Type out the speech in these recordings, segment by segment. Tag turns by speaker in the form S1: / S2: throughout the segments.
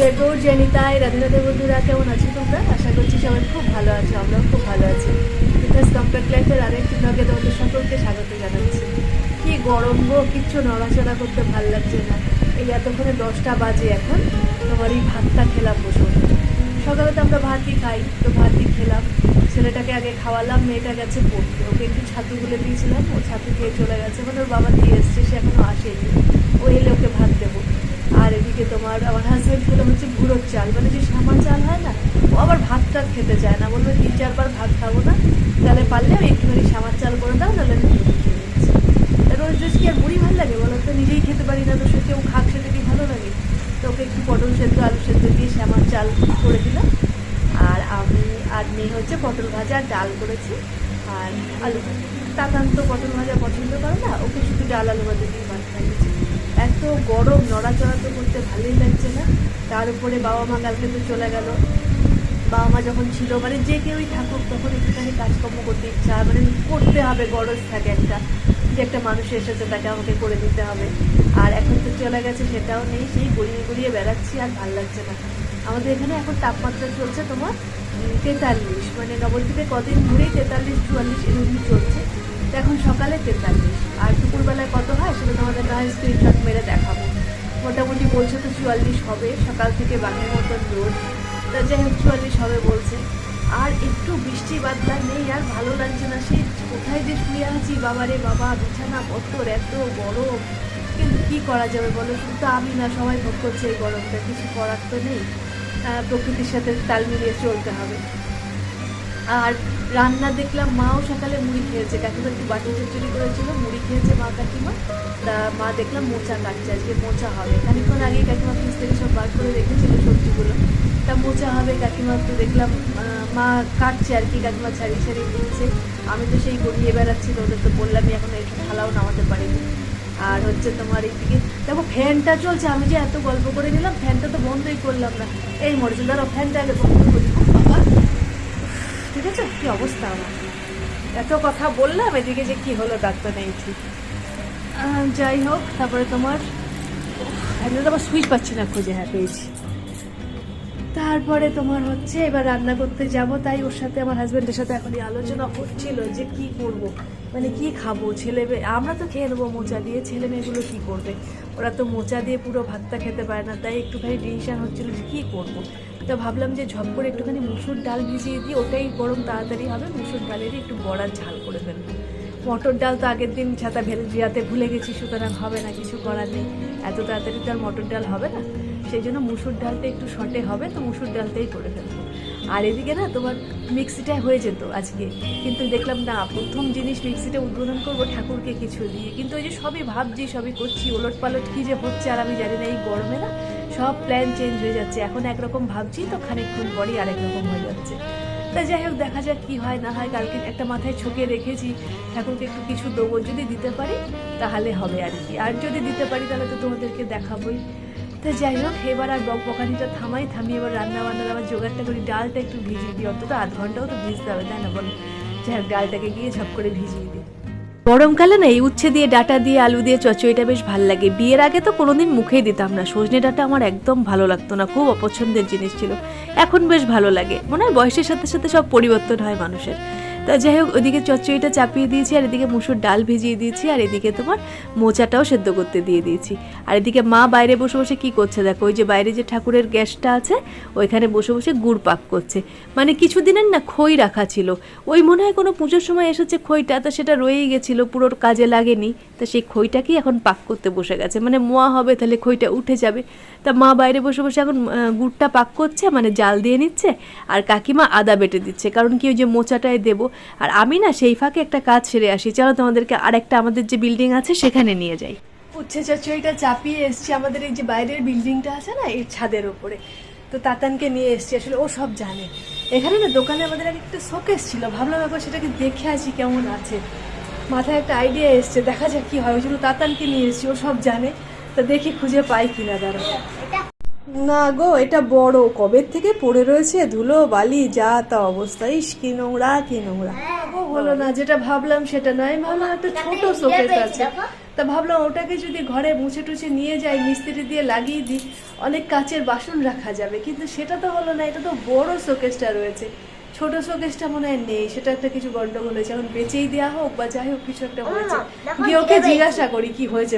S1: জয় গৌর জয়নিতাই রাধে রাধে বন্ধুরা, কেমন আছো তোমরা? আশা করছি সবাই খুব ভালো আছো, আমরাও খুব ভালো আছি। বিকাশ কম্প্যাক্ট লাইফের আরেকটি ব্লগে তোমাদের সকলকে স্বাগত জানাচ্ছি। কি গরম গো, কিচ্ছু নড়াচড়া করতে ভালো লাগছে না। এই এতক্ষণে দশটা বাজে এখন, তোমার এই ভাতটা খেলাম বসে। সকালে তো আমরা ভাতই খাই, তো ভাতই খেলাম। ছেলেটাকে আগে খাওয়ালাম, মেয়েটা গেছে পড়তে। ওকে একটু ছাতু গুলে দিয়েছিলাম, ও ছাতু খেয়ে চলে গেছে। মানে ওর বাবা দিয়ে এসছে, সে এখনও আসেনি। ও এলে ওকে ভাত আর এদিকে তোমার আমার হাজব্যান্ড খেলো হচ্ছে গুঁড়োর চাল মানে যে শ্যামা চাল হয় না, ও আবার ভাত টাত খেতে চায় না, বলবে তিন চারবার ভাত খাব না, তাহলে পারলে আমি একটুখানি শ্যামার চাল করে দাও তাহলে আমি খেয়ে নিচ্ছি। রোজ রোজ কি আর মুড়ি ভালো লাগে? বলো তো, নিজেই খেতে পারি না, তো সে কেউ খাক, সেটা কি ভালো লাগে? তো ওকে একটু পটল সেদ্ধ, আলু সেদ্ধ দিয়ে শ্যামার চাল করে দিলাম। আর আমি, আর মেয়ে হচ্ছে পটল ভাজা ডাল করেছি, আর আলু। ভাজা তাতান তো পটল ভাজা পছন্দ করে না, ওকে শুধু ডাল আলু ভাজা দিয়ে ভাত খাইয়েছি। এত গরম, নড়াচড়া তো করতে ভালোই লাগছে না। তার উপরে বাবা মা কালকে তো চলে গেল। বাবা মা যখন ছিল মানে যে কেউই থাকুক, তখন একটুখানি কাজকর্ম করতে ইচ্ছা মানে করতে হবে, গরজ থাকে একটা, যে একটা মানুষ এসেছে তাকে আমাকে করে দিতে হবে। আর এখন তো চলে গেছে, সেটাও নেই। সেই গড়িয়ে গড়িয়ে বেড়াচ্ছি, আর ভালো লাগছে না। আমাদের এখানে এখন তাপমাত্রা চলছে তোমার তেতাল্লিশ। মানে নবদ্বীপে কদিন ধরেই তেতাল্লিশ, চুয়াল্লিশ এরকমই চলছে। এখন সকালে তেতাল্লিশ। আর দুপুরবেলায় কত তোমাদের না হয় স্ক্রিনশট মেরে দেখাবো। মোটামুটি বলছে তো চুয়াল্লিশ হবে, সকাল থেকে বাঘের মতন রোদ। তা যাই হোক, চুয়াল্লিশ হবে বলছে। আর একটু বৃষ্টি বাদলা নেই, আর ভালো লাগছে না। সে কোথায় যে শুয়ে আছি, বাবারে বাবা, বিছানা পত্তর এত গরম। কিন্তু কী করা যাবে বলো? শুধু আমি না, সবাই ভোগ করছে এই গরমটা। কিছু করার তো নেই। প্রকৃতির সাথে তাল মিলিয়ে চলতে হবে। আর রান্না দেখলাম মাও সকালে মুড়ি খেয়েছে, কাকিমা একটু বাটি চচ্চড়ি করেছিল, মুড়ি খেয়েছে মা কাকিমা। তা মা দেখলাম মোচা কাটছে, আজকে মোচা হবে। খানিক্ষণ আগে কাকিমা ফ্রিজ থেকে সব বার করে রেখেছিল সবজিগুলো। তা মোচা হবে, কাকিমা তো দেখলাম মা কাটছে আর কি, কাকিমা ছাড়িয়ে ছাড়িয়ে দিচ্ছে আমি তো সেই গড়িয়ে বেড়াচ্ছি, তো ওদের তো বললামই এখন একটু থালাও নামাতে পারিনি। আর হচ্ছে তোমার এইদিকে, দেখো ফ্যানটা চলছে, আমি যে এত গল্প করে নিলাম, ফ্যানটা তো বন্ধই করলাম না। এই মরেছে ধরো ফ্যানটা আগে বন্ধ করি। আছে? কি অবস্থা আমার? এত কথা বললাম, এদিকে যে কি হলো ডাক্তার নেই ঠিক। যাই হোক, তারপরে তোমার? ফ্যানটা তো আবার সুইচ পাচ্ছি না খুঁজে হ্যাঁ পেয়েছি। তারপরে তোমার হচ্ছে, এবার রান্না করতে যাব, তাই ওর সাথে আমার হাজবেন্ডের সাথে এখনই আলোচনা হচ্ছিল যে কি করব। মানে কি খাব? ছেলে আমরা তো খেয়ে নেব মোচা দিয়ে, ছেলে মেয়েগুলো কি করবে? ওরা তো মোচা দিয়ে পুরো ভাতটা খেতে পারে না, তাই একটুখানি ডিসিশন হচ্ছিল যে কী করব। তা ভাবলাম যে ঝপ করে একটুখানি মুসুর ডাল ভিজিয়ে দিই, ওটাই গরম তাড়াতাড়ি হবে, মুসুর ডালেরই একটু বড়ার ঝাল করে ফেলব। মটর ডাল তো আগের দিন ছাতা ভেজে ভিজাতে ভুলে গেছি, সুতরাং হবে না, কিছু করার নেই। এত তাড়াতাড়ি তো আর মটর ডাল হবে না। সেই জন্য মুসুর ডালটা একটু শর্টে হবে, তো মুসুর ডালটাই করে ফেলব। আর এদিকে না তোমার মিক্সিটা হয়ে যেত আজকে। কিন্তু দেখলাম না, প্রথম জিনিস মিক্সিটা উদ্বোধন করব ঠাকুরকে কিছু দিয়ে। কিন্তু ওই যে সবই ভাবছি, সবই করছি ওলট পালট কী যে হচ্ছে আর আমি জানি না, এই গরমে না সব প্ল্যান চেঞ্জ হয়ে যাচ্ছে। এখন একরকম ভাবছি, তো খানিকক্ষণ পরেই আরেক রকম হয়ে যাচ্ছে। তা যাই হোক, দেখা যাক কী হয়, না হয় কালকে একটা মাথায় ছকে রেখেছি, ঠাকুরকে একটু কিছু দেবো। যদি দিতে পারি, তাহলে হবে আর কি। আর যদি দিতে পারি, তাহলে তো তোমাদেরকে দেখাবোই। তা যাই হোক, এবার আর বক বকানিটা থামাই, থামিয়ে এবার রান্না বান্নার আবার জোগাড়টা করি। ডালটা একটু ভিজিয়ে দিই, অন্তত আধ ঘন্টাও তো ভিজতে হবে, তাই না বলো? যাই হোক, ডালটাকে গিয়ে ঝপ করে ভিজিয়ে দিই। গরমকালে না, এই উচ্ছে দিয়ে, ডাটা দিয়ে, আলু দিয়ে চচ্চড়িটা বেশ ভালো লাগে। বিয়ের আগে তো কোনোদিন মুখেই দিতাম না। সজনে ডাটা আমার একদম ভালো লাগতো না, খুব অপছন্দের জিনিস ছিল। এখন বেশ ভালো লাগে। মনে হয় বয়সের সাথে সাথে সব পরিবর্তন হয় মানুষের। তা যাই হোক, ওদিকে চচ্চড়িটা চাপিয়ে দিয়েছি, আর এদিকে মুসুর ডাল ভিজিয়ে দিয়েছি, আর এদিকে তোমার মোচাটাও সেদ্ধ করতে দিয়ে দিয়েছি। আর এদিকে মা বাইরে বসে বসে কি করছে দেখো, ওই যে বাইরে যে ঠাকুরের গ্যাসটা আছে, ওইখানে বসে বসে গুড় পাক করছে। মানে কিছুদিনের না খই রাখা ছিল। ওই মনে হয় কোনো পুজোর সময় এসেছে খইটা, তা সেটা রয়েই গেছিল, পুরো কাজে লাগেনি, তা সেই খইটাকেই এখন পাক করতে বসে গেছে। মানে মোয়া হবে, তাহলে খইটা উঠে যাবে। তা মা বাইরে বসে বসে এখন গুড়টা পাক করছে মানে জাল দিয়ে নিচ্ছে, আর কাকিমা আদা বেটে দিচ্ছে। কারণ কি ওই যে মোচাটায় দেবো আর আমি না সেই ফাঁকে একটা কাজ সেরে আসি। চলো তোমাদেরকে আরেকটা আমাদের যে বিল্ডিং আছে সেখানে নিয়ে যাই। উচ্ছে চচ্চড়িটা চাপিয়ে এসছি। আমাদের এই যে বাইরের বিল্ডিংটা আছে না, এর ছাদের ওপরে তো তাতানকে নিয়ে এসছি। আসলে ও সব জানে। এখানে না দোকানে আমাদের আগে একটা শোকেস ছিল। ভাবলাম একবার সেটাকে দেখে আসি কেমন আছে। মাথায় একটা আইডিয়া এসছে। দেখা যাক কি হয়। ওই জন্য তাতানকে নিয়ে এসছি। ও সব জানে। তা দেখি খুঁজে পাই কিনা দাঁড়া না গো এটা বড়। কবের থেকে পড়ে রয়েছে ধুলো বালি যা তা অবস্থা। ইস কি নোংরা কি নোংরা। গো হলো না যেটা ভাবলাম সেটা নয়। ভাবলাম একটা ছোট শোকেস আছে। তা ভাবলাম ওটাকে যদি ঘরে মুছে টুছে নিয়ে যাই মিস্ত্রি দিয়ে লাগিয়ে দিই অনেক কাচের বাসন রাখা যাবে। কিন্তু সেটা তো হলো না এটা তো বড় শোকেসটা রয়েছে। ছোট শোকেসটা মনে হয় নেই সেটা একটা কিছু গন্ডগোল হয়েছে এখন বেচেই দেওয়া হোক বা যাই হোক কিছু একটা হয়েছে। গিয়ে ওকে জিজ্ঞাসা করি কি হয়েছে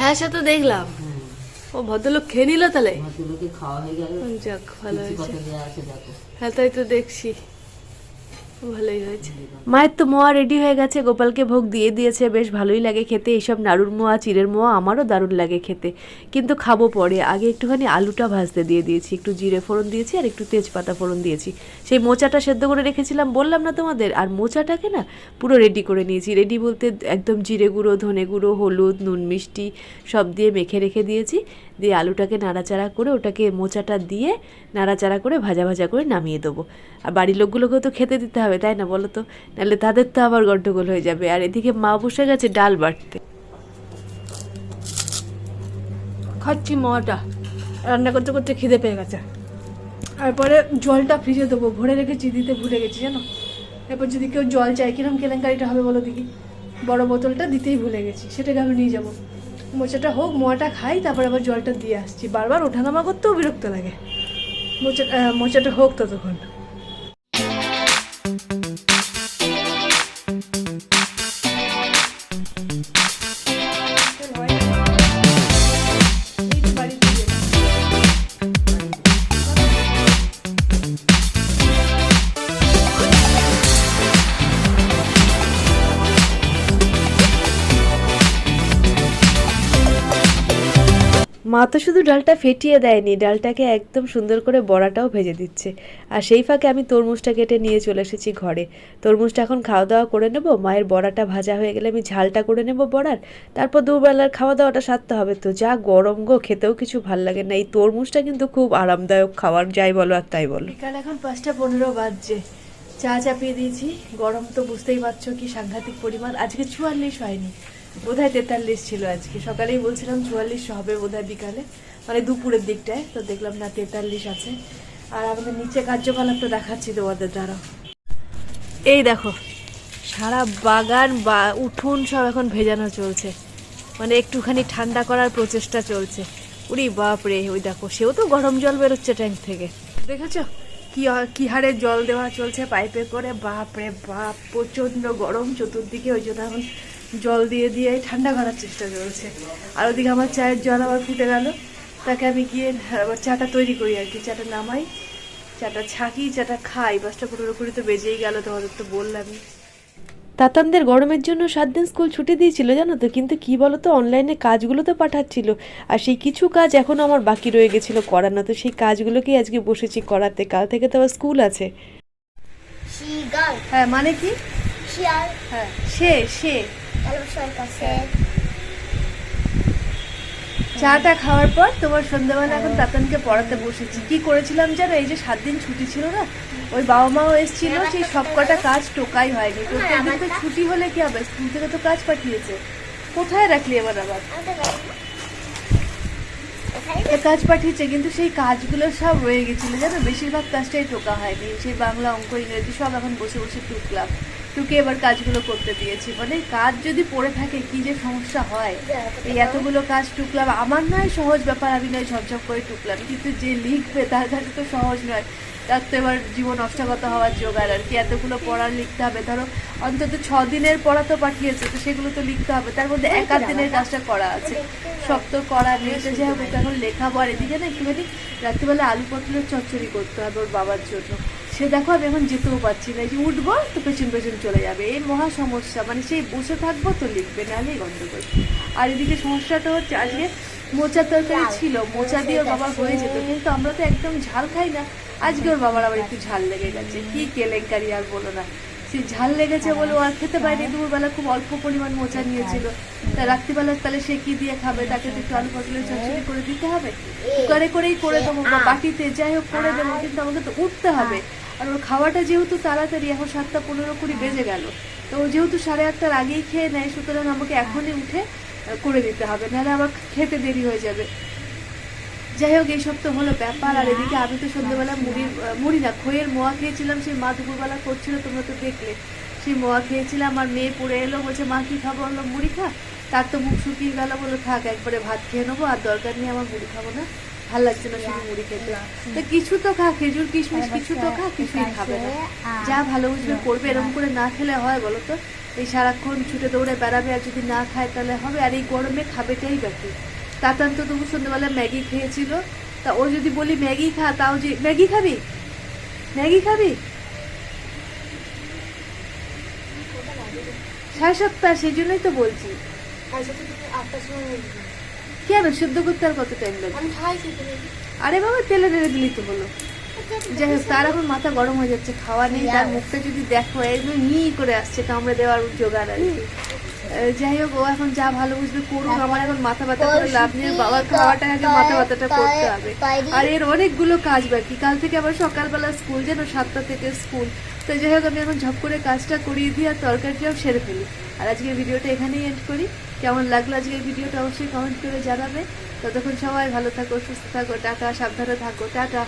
S1: হ্যাঁ সে তো দেখলাম। ও ভদ্রলোক খেয়ে নিল তাহলে?
S2: ভাতগুলোকে খাওয়া হয়ে গেল।
S1: যাক ভালো হয়েছে। হ্যাঁ তাই তো দেখছি। ভালোই হয়েছে। মায়ের তো মোয়া রেডি হয়ে গেছে, গোপালকে ভোগ দিয়ে দিয়েছে, বেশ ভালোই লাগে খেতে। এইসব নাড়ুর মোয়া, চিড়ের মোয়া আমারও দারুণ লাগে খেতে। কিন্তু খাব পরে। আগে একটুখানি আলুটা ভাজতে দিয়ে দিয়েছি, একটু জিরে ফোড়ন দিয়েছি আর একটু তেজপাতা ফোড়ন দিয়েছি। সেই মোচাটা সেদ্ধ করে রেখেছিলাম, বললাম না তোমাদের? আর মোচাটাকে না পুরো রেডি করে নিয়েছি। রেডি বলতে একদম জিরে গুঁড়ো, ধনে গুঁড়ো, হলুদ, নুন, মিষ্টি সব দিয়ে মেখে রেখে দিয়েছি। দিয়ে আলুটাকে নাড়াচাড়া করে ওটাকে মোচাটা দিয়ে নাড়াচাড়া করে ভাজা ভাজা করে নামিয়ে দেবো। আর বাড়ির লোকগুলোকেও তো খেতে দিতে হবে। তাই না বলো তো? নাহলে তাদের তো আবার গন্ডগোল হয়ে যাবে। আর এদিকে মা বসে গেছে ডাল বাটতে। খাচ্ছি মাটা। রান্না করতে করতে খিদে পেয়ে গেছে। তারপরে জলটা ফ্রিজে দেবো, ভরে রেখেছি, দিতে ভুলে গেছি, জানো? এরপর যদি কেউ জল চায়, কিরম কেলেঙ্কারিটা হবে বলো দেখি? বড় বোতলটা দিতেই ভুলে গেছি, সেটাকে আমি নিয়ে যাব। মোচাটা হোক মোয়াটা খাই, তারপর আবার জলটা দিয়ে আসছি। বারবার ওঠানামা করতেও বিরক্ত লাগে। মোচা মোচাটা হোক ততক্ষণ। Thank you. মা তো শুধু ডালটা ফেটিয়ে দেয়নি, ডালটাকে একদম সুন্দর করে বড়াটাও ভেজে দিচ্ছে। আর সেই ফাঁকে আমি তরমুজটা কেটে নিয়ে চলে এসেছি ঘরে। তরমুজটা এখন খাওয়া দাওয়া করে নেব, মায়ের বড়াটা ভাজা হয়ে গেলে আমি ঝালটা করে নেব বড়ার। তারপর দুবেলার খাওয়া দাওয়াটা সারতে হবে তো, যা গরম গো, খেতেও কিছু ভালো লাগে না। এই তরমুজটা কিন্তু খুব আরামদায়ক খাওয়ার, যাই বলো আর তাই বলো। বিকাল এখন পাঁচটা পনেরো বাজছে। চা চাপিয়ে দিয়েছি। গরম তো বুঝতেই পারছ কি সাংঘাতিক পরিমাণ। আজকে চুয়াল্লিশ হয়নি। বোধহয় তেতাল্লিশ ছিল আজকে। সকালেই বলছিলাম চুয়াল্লিশ হবে বোধহয় বিকালে। মানে দুপুরের দিকটায়, তো দেখলাম না তেতাল্লিশ আছে। আর আমাদের নিচে কার্যকলাপটা দেখাচ্ছি তোমাদের দ্বারা। এই দেখো, সারা বাগান বা উঠোন সব এখন ভেজানো চলছে। মানে একটুখানি ঠান্ডা করার প্রচেষ্টা চলছে। উরি বাপ রে, ওই দেখো, সেও তো গরম জল বেরোচ্ছে ট্যাঙ্ক থেকে। দেখেছ? কি কি হারে জল দেওয়া চলছে পাইপে করে। বাপ রে বাপ, প্রচণ্ড গরম, চতুর্দিকে ওই জন্য এখন জল দিয়ে দিয়ে ঠান্ডা করার চেষ্টা চলছে। আর ওদিকে আমার চায়ের জল আবার ফুটে গেল। তাকে আমি গিয়ে আবার চাটা তৈরি করি আর কি। চাটা নামাই চাটা ছাকি চাটা খাই। পাঁচটা পনেরো কুড়ি তো বেজেই গেল তোমাদের তো বললামই তাতানদের গরমের জন্য সাত দিন স্কুল ছুটি দিয়েছিল জানো তো? কিন্তু কি বলো তো অনলাইনে কাজগুলো তো পাঠাচ্ছিল। আর সেই কিছু কাজ এখনও আমার বাকি রয়ে গেছিল করানো। তো সেই কাজগুলোকেই আজকে বসেছি করাতে। কাল থেকে তো আবার স্কুল আছে। হ্যাঁ মানে কি?
S3: শিয়াল।
S1: হ্যাঁ সে সে চাটা খাওয়ার পর তোমার সন্ধ্যাবেলা এখন তাতানকে পড়াতে বসেছি। কি করেছিলাম জানো? এই যে সাত দিন ছুটি ছিল না? ওই বাবা মাও এসেছিল সেই সব কটা কাজ টোকাই হয়নি। প্রত্যেকদিন তো ছুটি হলে কি হবে? স্কুল থেকে তো কাজ পাঠিয়েছে। কোথায় রাখলি এবার আবার? কাজ পাঠিয়েছে কিন্তু সেই কাজগুলো সব রয়ে গেছিল জানো? বেশিরভাগ কাজটাই টোকা হয়নি। সেই বাংলা অঙ্ক ইংরেজি সব এখন বসে বসে টুকলাম। টুকে এবার কাজগুলো করতে দিয়েছি। মানে কাজ যদি পড়ে থাকে কি যে সমস্যা হয়? এই এতগুলো কাজ টুকলাম। আমার নয় সহজ ব্যাপার আমি নয় ঝপঝপ করে টুকলাম। কিন্তু যে লিখবে তার কাছে তো সহজ নয়। তার তো এবার জীবন অষ্টাগত হওয়ার জোগাড়। আর কি এতগুলো পড়া লিখতে হবে? ধরো অন্তত ছ দিনের পড়া তো পাঠিয়েছে তো সেগুলো তো লিখতে হবে। তার মধ্যে এক আধ দিনের কাজটা করা আছে। সব তো করা নেই। তো যাই হোক ওকে এখন লেখাবো আর এদিকে না একটুখানি রাত্রিবেলা আলু পটলের চচ্চড়ি করতে হবে ওর বাবার জন্য। সে দেখো আমি এখন যেতেও পারছি না। যে উঠবো তো পেছন পেছন চলে যাবে। এই মহা সমস্যা। মানে সেই বসে থাকব তো লিখবে নাহলেই গন্ডগোল। আর এদিকে সমস্যাটা হচ্ছে আজকে মোচার তরকারি ছিল মোচা দিয়ে বাবার হয়ে যেত। কিন্তু আমরা তো একদম ঝাল খাই না। আজকে ওর বাবার আবার একটু ঝাল লেগে গেছে। কি কেলেঙ্কারি আর বলো না। সে ঝাল লেগেছে বলে ও আর খেতে পারেনি। দুপুরবেলা খুব অল্প পরিমাণ মোচা নিয়েছিল। তা রাত্রিবেলা তাহলে সে কি দিয়ে খাবে? তাকে তো একটু আলু পটলের চচ্চড়ি করে দিতে হবে। কুকারে করেই করে দেবো বা বাটিতে যাই হোক করে দেবো। কিন্তু আমাকে তো উঠতে হবে। আর ওর খাওয়াটা যেহেতু তাড়াতাড়ি, এখন সাতটা পনেরো কুড়ি বেজে গেল। তো ও যেহেতু সাড়ে আটটার আগেই খেয়ে নেয়, সুতরাং আমাকে এখনই উঠে করে দিতে হবে, নাহলে আবার খেতে দেরি হয়ে যাবে। যাই হোক এইসব তো হলো ব্যাপার, আর এদিকে আমি তো সন্ধ্যেবেলা মুড়ি মুড়ি না খইয়ের মোয়া খেয়েছিলাম, সেই মা দুপুরবেলা করছিল, তোমরা তো দেখলে। সেই মোয়া খেয়েছিলাম, আর মেয়ে পড়ে এলো, বলছে, মা, কি খাব? বলল, মুড়ি খা। তার তো মুখ শুকিয়ে গেল বলল থাক, একবারে ভাত খেয়ে নেব, আর দরকার নেই, আমার মুড়ি খাব না। ভালো লাগছে না শুধু মুড়ি খেতে। তো কিছু তো খা, খেজুর, কিশমিশ, কিছু তো খা, কিছুই খাবে না। যা ভালো বুঝবে, করবে এরকম করে না খেলে হয় বলো তো? এই সারাক্ষণ ছুটে দৌড়ে বেড়াবে আর যদি না খায় তাহলে হবে? আর এই গরমে খাবেটাই বাকি তাতান তো তবু সন্ধ্যেবেলা ম্যাগি খেয়েছিল। তা ও যদি বলি ম্যাগি খা, তাও যে, ম্যাগি খাবি? ম্যাগি খাবি? সাড়ে সাতটা, সেই জন্যই তো বলছি। কেন? সিদ্ধ করতে আর কত টাইম লাগবে
S3: তুমি
S1: আরে বাবা তেলে নেড়ে দিলি তো হলো যাই হোক তার এখন মাথা গরম হয়ে যাচ্ছে খাওয়া নেই তার মুখটা যদি দেখো একদম হি করে আসছে কামড়ে দেওয়ার জোগাড় আর কি। যাই হোক ও এখন যা ভালো বুঝবে করুক আমার এখন মাথা ব্যথা করে লাভ নেই বাবার খাওয়াটা আগে মাথা ব্যথাটা করতে হবে। আর এর অনেকগুলো কাজ বাকি কাল থেকে আবার সকালবেলা স্কুল যেন সাতটা থেকে স্কুল। তো যাই হোক আমি এখন ঝপ করে কাজটা করিয়ে দিই আর তরকারিটাও সেরে ফেলি। আর আজকের ভিডিওটা এখানেই এন্ড করি। কেমন লাগল আজকের ভিডিওটা অবশ্যই কমেন্ট করে জানাবে। ততক্ষণ সবাই ভালো থাকো, সুস্থ থাকো, টাটা, সাবধানে থাকো, টাটা।